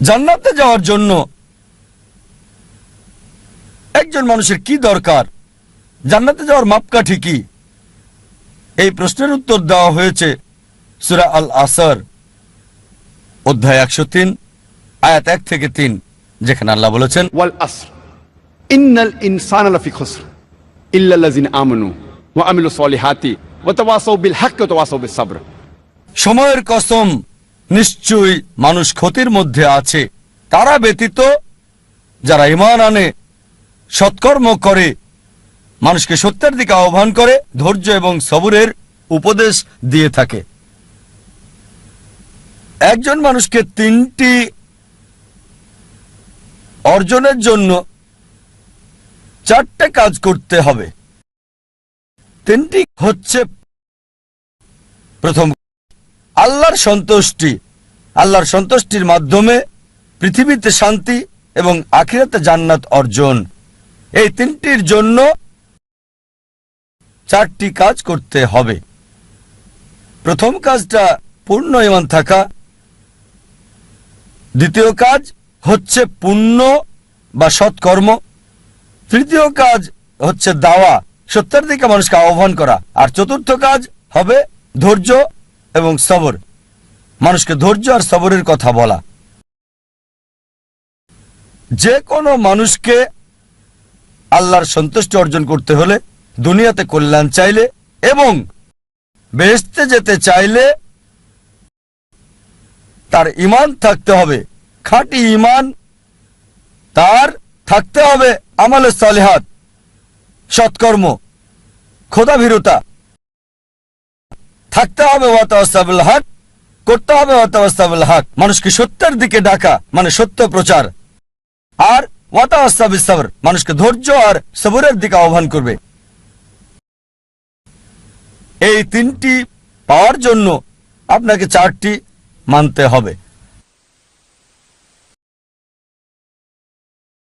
জান্নাতে যাওয়ার জন্য একজন মানুষের কি দরকার? জান্নাতে যাওয়ার মাপকাঠি কি? এই প্রশ্নের উত্তর দেওয়া হয়েছে সুরা আল আসর অধ্যায় একশো তিন আয়াত এক থেকে তিন যেখানে আল্লাহ বলেছেন ইন্নাল ইনসান লাফি সময়ের কসম নিশ্চয়ই মানুষ ক্ষতির মধ্যে আছে। তারা ব্যতীত যারা ইমান আনে, সৎকর্ম করে, মানুষকে সত্যের দিকে আহ্বান করে, ধৈর্য এবং সবুরের উপদেশ দিয়ে থাকে। একজন মানুষকে তিনটি অর্জনের জন্য চারটে কাজ করতে হবে। তিনটি হচ্ছে প্রথম আল্লাহর সন্তুষ্টি, আল্লাহর সন্তুষ্টির মাধ্যমে পৃথিবীতে শান্তি এবং আখিরাতে জান্নাত অর্জন। এই তিনটির জন্য চারটি কাজ করতে হবে। প্রথম কাজটা পূর্ণ ইমান থাকা। দ্বিতীয় কাজ হচ্ছে পুণ্য বা সৎকর্ম। তৃতীয় কাজ হচ্ছে দাওয়া, সত্যের দিকে মানুষকে আহ্বান করা। আর চতুর্থ কাজ হবে ধৈর্য এবং সবর। মানুষকে ধৈর্য আর সবরের কথা বলা। যে কোনো মানুষকে আল্লাহর সন্তুষ্টি অর্জন করতে হলে দুনিয়াতে কল্যাণ চাইলে এবং বেহেস্তে যেতে চাইলে তার ইমান থাকতে হবে। খাঁটি ইমান তার থাকতে হবে। আমলে সালেহাত, সৎকর্ম, খোদাভীরতা। থাকতে হবে ওয়াতাবুল হক, করতে হবে ওয়াতাবুল হক। মানুষকে সত্যের দিকে ডাকা মানে সত্য প্রচার। আর সবর, মানুষকে ধৈর্য আর সবরের দিকে আহ্বান করবে। এই তিনটি পাওয়ার জন্য আপনাকে চারটি মানতে হবে।